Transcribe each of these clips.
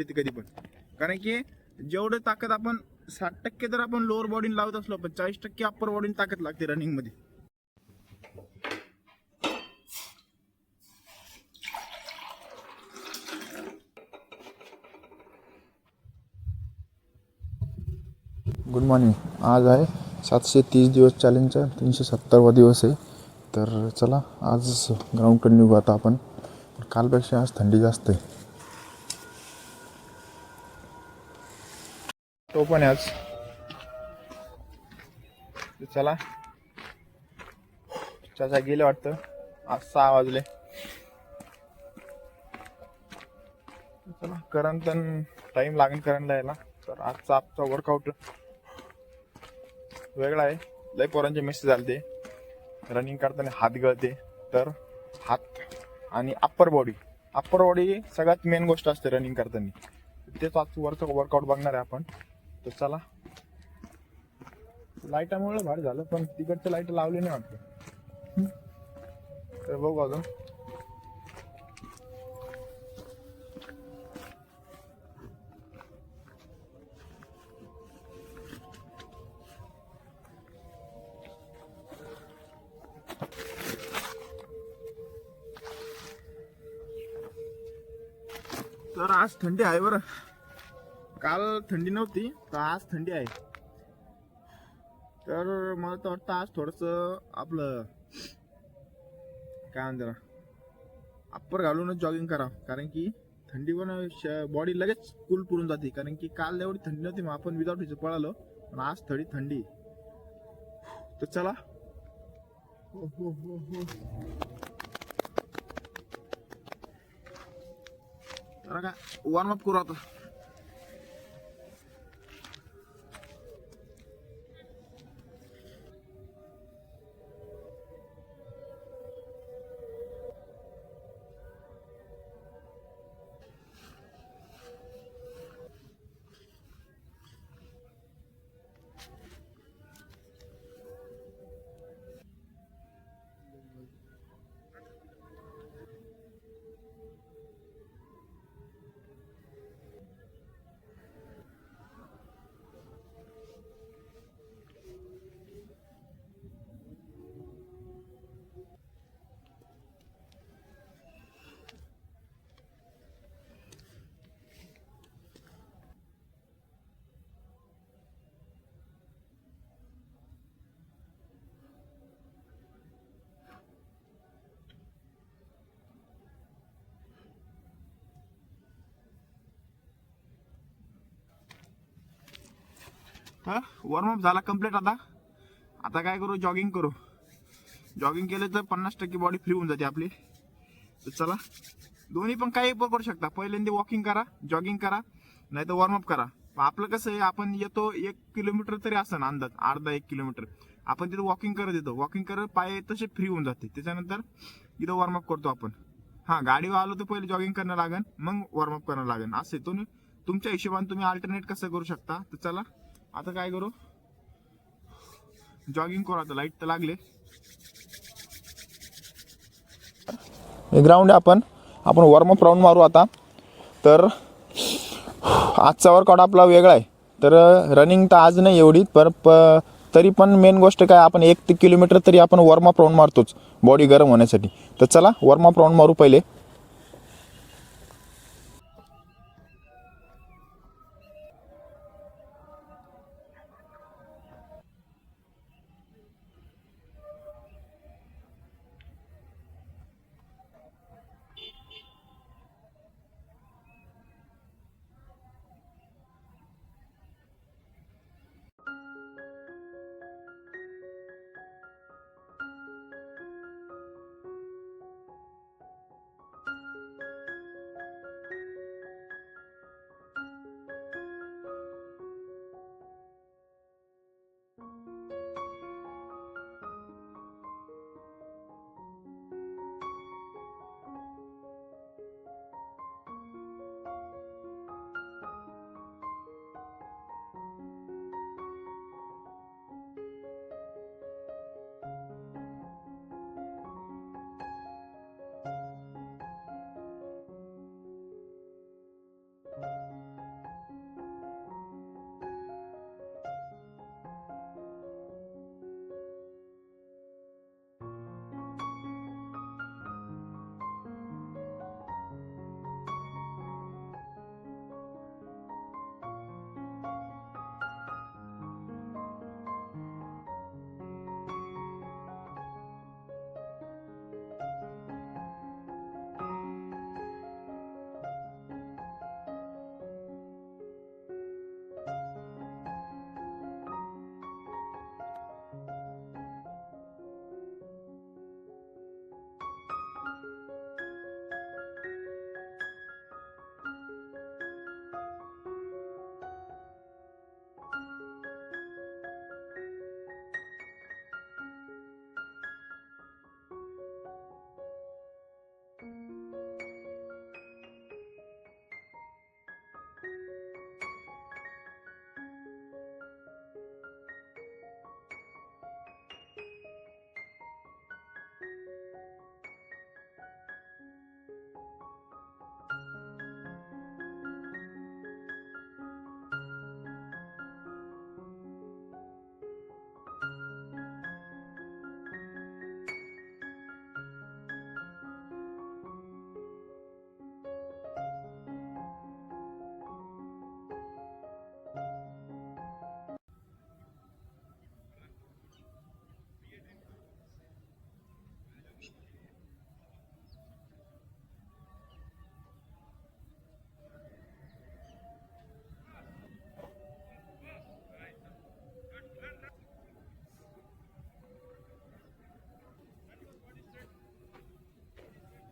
येते कधी पण. कारण की जेवढं ताकद आपण साठ टक्के जर आपण लोअर बॉडीने लावत असलो पण चाळीस टक्के अप्पर बॉडीने ताकद लागते रनिंगमध्ये. गुड मॉर्निंग आज आहे सातशे तीस दिवस चॅलेंजचा तीनशे सत्तरवा दिवस आहे. तर चला आज ग्राउंड कंटिन्यू आता आपण. कालपेक्षा आज थंडी जास्त आहे. तो पण आहे आज चला. चाचा गेले वाटतं. आज सहा वाजले. चला करण पण टाइम लागेल करणला यायला. तर आजचा आजचा वर्कआउट वेगळा आहे. लय पोरांचे मेसेज आले ते रनिंग करताना हात गळते. तर हात आणि अप्पर बॉडी अप्पर बॉडी सगळ्यात मेन गोष्ट असते रनिंग करताना. तेच आज वरचं वर्कआउट बघणार आहे आपण. तर चला. लाईटामुळे भारी झालं पण तिकडचं लाइट लावले नाही वाटत. तर बघू अजून. तर आज थंडी आहे बरं. काल थंडी नव्हती तर आज थंडी आहे. तर मला तर वाटतं आज थोडस आपलं काय म्हणतात अप्पर घालूनच जॉगिंग करा. कारण की थंडी पण बॉडी लगेच कूल पुरून जाते. कारण की काल एवढी थंडी नव्हती मग आपण विदाउट हिचं पळालो पण आज थोडी थंडी तर चला. हो हो हो हो जरा काय वॉर्मअप करू आता. हां? वॉर्मअप झाला कंप्लीट आता. आता काय करू? जॉगिंग करू. जॉगिंग केलं तर पन्नास टक्के बॉडी फ्री होऊन जाते आपली. तर चला. दोन्ही पण काही पण करू शकता. पहिल्यांदा वॉकिंग करा जॉगिंग करा नाही तर वॉर्मअप करा. आपलं कसं आहे आपण येतो एक किलोमीटर तरी असं ना अंदाज अर्धा एक किलोमीटर आपण तिथं वॉकिंग करत येतो. वॉकिंग करत पाय तसे फ्री होऊन जाते. त्याच्यानंतर इथं वॉर्मअप करतो आपण. हां गाडीवर आलो तर पहिले जॉगिंग करणं लागेल मग वॉर्मअप करणं लागेल असे तुम्ही तुमच्या हिशोबाने तुम्ही अल्टरनेट कसं करू शकता? तर चला. आता काय करू? जॉगिंग करू आता लाइट तर लागले. हे ग्राउंड आहे आपण. आपण वॉर्मअप राऊंड मारू आता. तर आजचा वर्कआउट आपला वेगळा आहे. तर रनिंग तर आज नाही एवढी पर प तरी पण मेन गोष्ट काय आपण एक ते किलोमीटर तरी आपण वॉर्मअप राऊंड मारतोच बॉडी गरम होण्यासाठी. तर चला वॉर्मअप राऊंड मारू पहिले.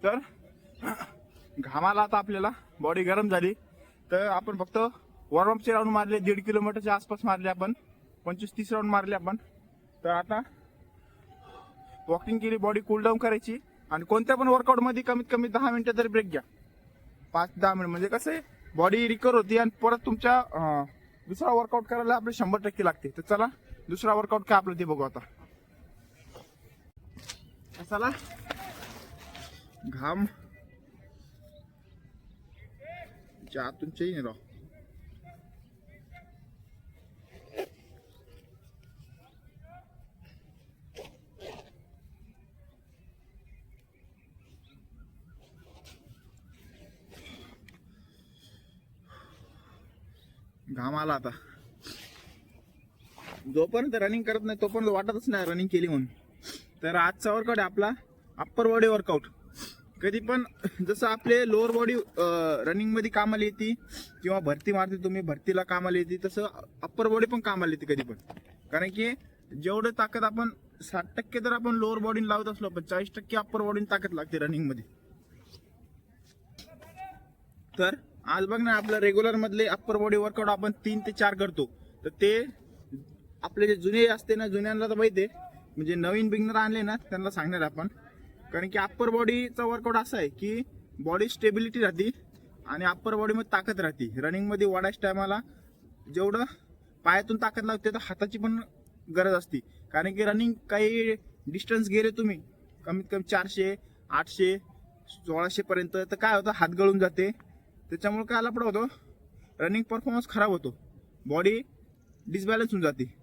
तर घामाला आता आपल्याला बॉडी गरम झाली. तर आपण फक्त वॉर्मअपचे राऊंड मारले दीड किलोमीटरच्या आसपास मारले आपण. पंचवीस तीस राऊंड मारले आपण. तर आता वॉकिंग केली बॉडी कूल डाऊन करायची. आणि कोणत्या पण वर्कआउटमध्ये कमीत कमी दहा मिनटं तरी ब्रेक घ्या. पाच दहा मिनिट. म्हणजे कसं आहे बॉडी रिकवर होती आणि परत तुमच्या दुसरा वर्कआउट करायला आपले शंभर टक्के लागते. तर चला दुसरा वर्कआउट काय आपलं ते बघू आता. चला घाम. च्या आतून चैन राव. घाम आला आता. जोपर्यंत रनिंग करत नाही तोपर्यंत वाटतच नाही रनिंग केली म्हणून. तर आजचा वर्कआउट आहे आपला अप्पर बॉडी वर्कआउट कधी पण जसं आपले लोअर बॉडी रनिंगमध्ये कामाला येते किंवा भरती मारते तुम्ही भरतीला कामाला येते तसं अप्पर बॉडी पण कामाला येते कधी पण. कारण की जेवढं ताकद आपण साठ टक्के तर आपण लोअर बॉडी लावत असलो पण चाळीस टक्के अप्पर बॉडी ताकद लागते रनिंगमध्ये. तर आज बघ ना आपलं रेग्युलर मधले अप्पर बॉडी वर्कआउट आपण तीन ते चार करतो. तर ते आपले जे जुने असते ना जुन्यांना तर माहिती म्हणजे नवीन बिगनर आणले ना त्यांना सांगणार आपण. कारण की अप्पर बॉडीचा वर्कआउट असा आहे की बॉडी स्टेबिलिटी राहते आणि अप्पर बॉडीमध्ये ताकद राहते. रनिंगमध्ये वाढायच्या टायमाला जेवढं पायातून ताकद लागते तर हाताची पण गरज असते. कारण की रनिंग काही डिस्टन्स गेले तुम्ही कमीत कमी चारशे आठशे सोळाशेपर्यंत तर काय होतं? हात गळून जाते. त्याच्यामुळे काय लपडा होतो? रनिंग परफॉर्मन्स खराब होतो. बॉडी डिसबॅलन्स होऊन जाते.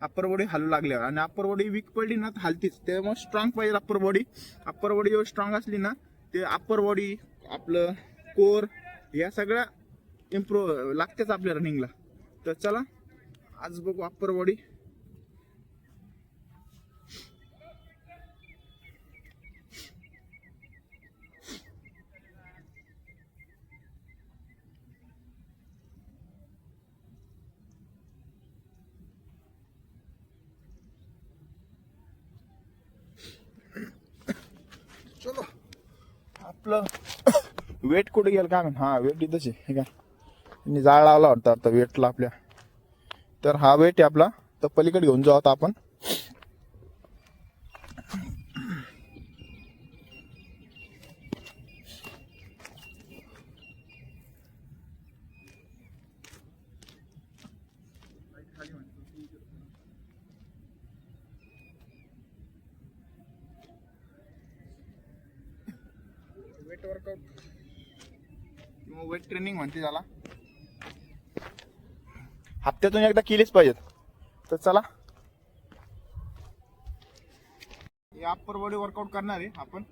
अप्पर बॉडी हलू लागल्यावर. आणि अप्पर बॉडी वीक पडली ना तर हलतीच. त्यामुळे स्ट्रॉंग पाहिजे अप्पर बॉडी अप्पर बॉडी जेव्हा स्ट्रॉंग असली ना ते अप्पर बॉडी आपलं कोर या सगळ्या इम्प्रूव्ह लागतेच आपल्या रनिंगला तर चला आज बघू अप्पर बॉडी आपलं वेट कुठे गेलं? काय म्हण हा वेट इथंच आहे. हे काय त्यांनी जाळ लावला वाटतं आता वेटला आपल्या. तर हा वेट आहे आपला. तर पलीकडे घेऊन जाऊ आता आपण वेट वर्कआउट किंवा वेट ट्रेनिंग म्हणते त्याला हप्त्यातून एकदा केलीच पाहिजेत. तर चला. या परवडी वर्कआउट करणार आहे आपण.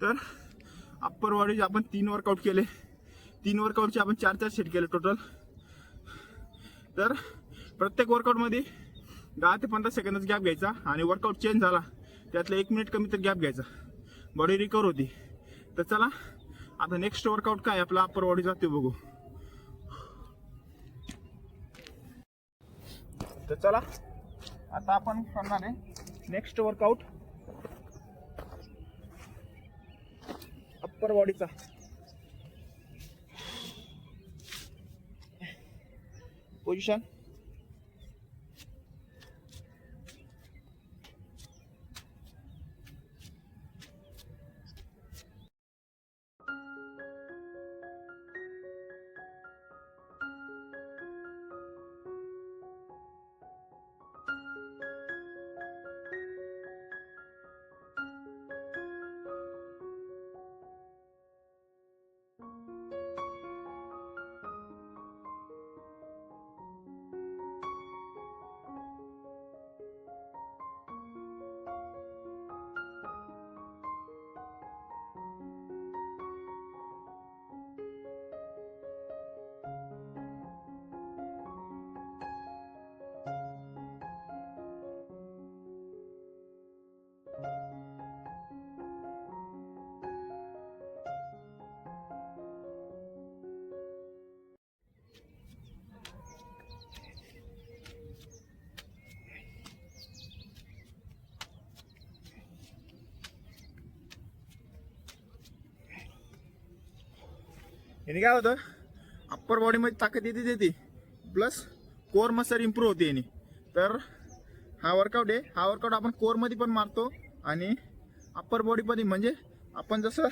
तर अप्पर बॉडीचे आपण तीन वर्कआउट केले. तीन वर्कआउटचे आपण चार चार सेट केले टोटल तर प्रत्येक वर्कआउटमध्ये दहा ते पंधरा सेकंदच गॅप घ्यायचा आणि वर्कआउट चेंज झाला त्यातलं एक मिनिट कमी तर गॅप घ्यायचा. बॉडी रिकवर होती. तर चला आता नेक्स्ट वर्कआउट काय आपला अप्पर बॉडीचा ते बघू. तर चला आता आपण करणार आहे नेक्स्ट वर्कआउट अप्पर बॉडीचा पोझिशन याने काय होतं? अप्पर बॉडीमध्ये ताकद येते देते प्लस कोर मसल इम्प्रूव्ह होते याने. तर हा वर्कआउट आहे. हा वर्कआउट आपण कोरमध्ये पण मारतो आणि अप्पर बॉडीमध्ये म्हणजे आपण जसं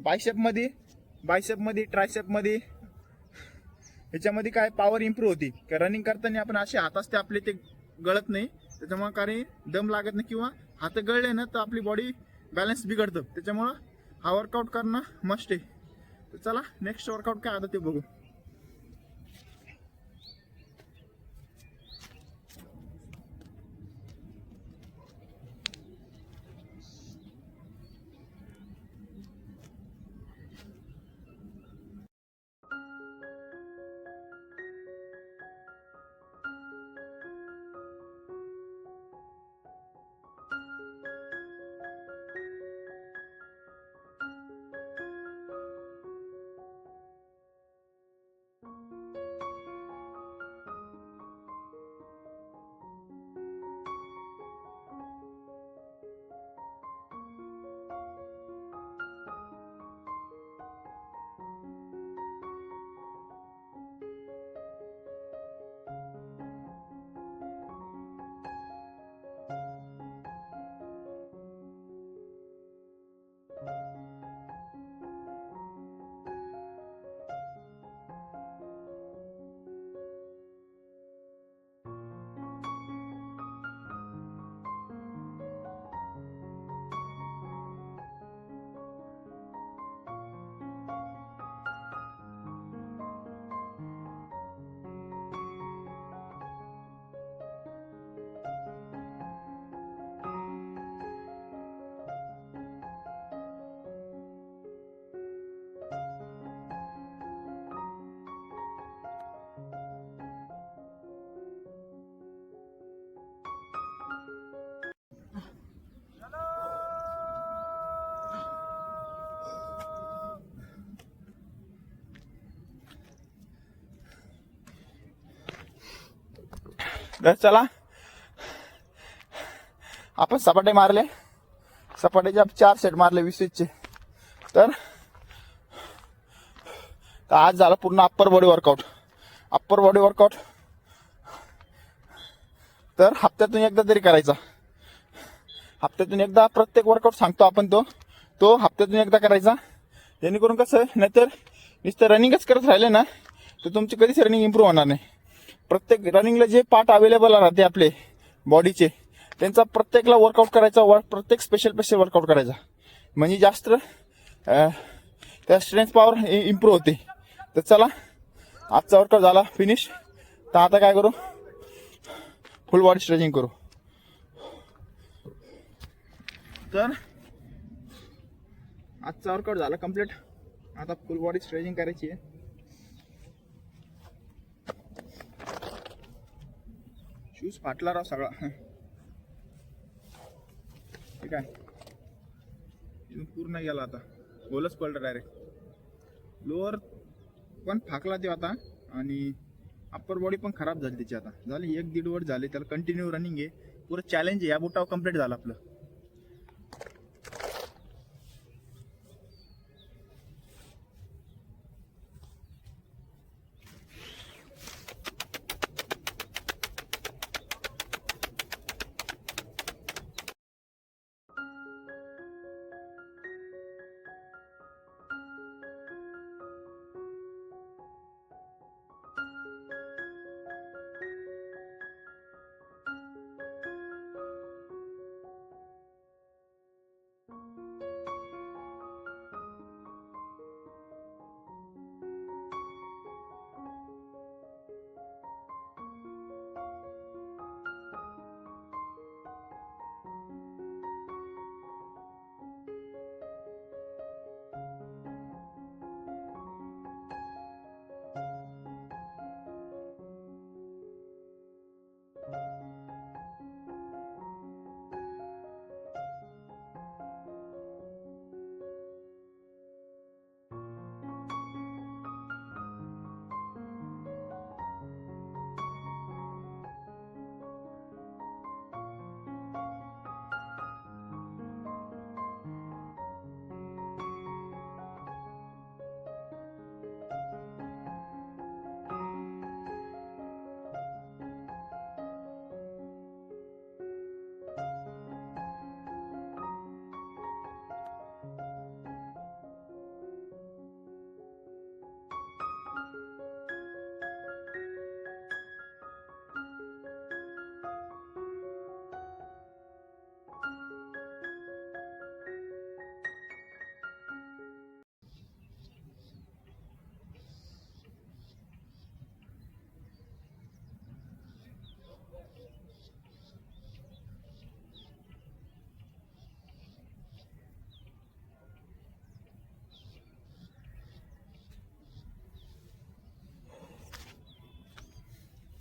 बायसेपमध्ये बायसेपमध्ये ट्रायसेपमध्ये ह्याच्यामध्ये काय पॉवर इम्प्रूव्ह होती. रनिंग करताना आपण असे हात असते आपले ते गळत नाही. त्याच्यामुळे काही दम लागत नाही किंवा हात गळले ना तर आपली बॉडी बॅलन्स बिघडतं. त्याच्यामुळं हा वर्कआउट करणं मस्ट आहे. तर चला नेक्स्ट वर्कआउट काय आता ते बघू. तर चला. आपण सपाटे मारले. सपाट्याचे चार सेट मारले वीसचे तर आज झाला पूर्ण upper body workout upper body workout तर हप्त्यातून एकदा तरी करायचा. हप्त्यातून एकदा प्रत्येक वर्कआउट सांगतो आपण तो. तो हप्त्यातून एकदा करायचा. जेणेकरून कसं नाहीतर नुसतं रनिंगच करत राहिले ना तर तुमची कधीच रनिंग इम्प्रूव्ह होणार नाही. प्रत्येक रनिंगला जे पार्ट अवेलेबल राहते आपले बॉडीचे त्यांचा प्रत्येकला वर्कआउट करायचा वर प्रत्येक स्पेशल स्पेशल वर्कआउट करायचा. म्हणजे जास्त त्या स्ट्रेंथ पॉवर इम्प्रूव्ह होते. तर चला आजचा वर्कआउट झाला फिनिश तर आता काय करू? फुल बॉडी स्ट्रेचिंग करू. तर आजचा वर्कआउट झाला कंप्लीट आता फुल बॉडी स्ट्रेचिंग करायची आहे. शूज फाटला राव सगळा. ठीक आहे. पूर्ण गेला आता. गोलच पडलं डायरेक्ट लोअर पण फाकला ते आता आणि अप्पर बॉडी पण खराब झाली त्याची आता. झाली एक दीड वर झाले. त्याला कंटिन्यू रनिंग आहे. पुरं चॅलेंज आहे. या बुटावर कंप्लीट झालं आपलं.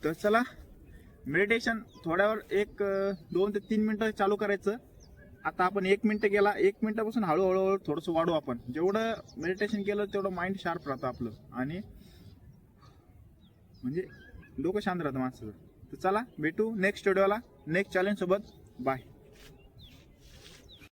तर चला मेडिटेशन थोड्यावर एक दोन ते तीन मिनटं चालू करायचं. आता आपण एक मिनटं गेला एक मिनटापासून हळूहळू थोडंसं वाढू आपण. जेवढं मेडिटेशन केलं तेवढं माइंड शार्प राहतं आपलं. आणि म्हणजे डोकं शांत राहतं माणसाचं. तर चला भेटू नेक्स्ट व्हिडिओला नेक्स्ट चॅलेंज सोबत. बाय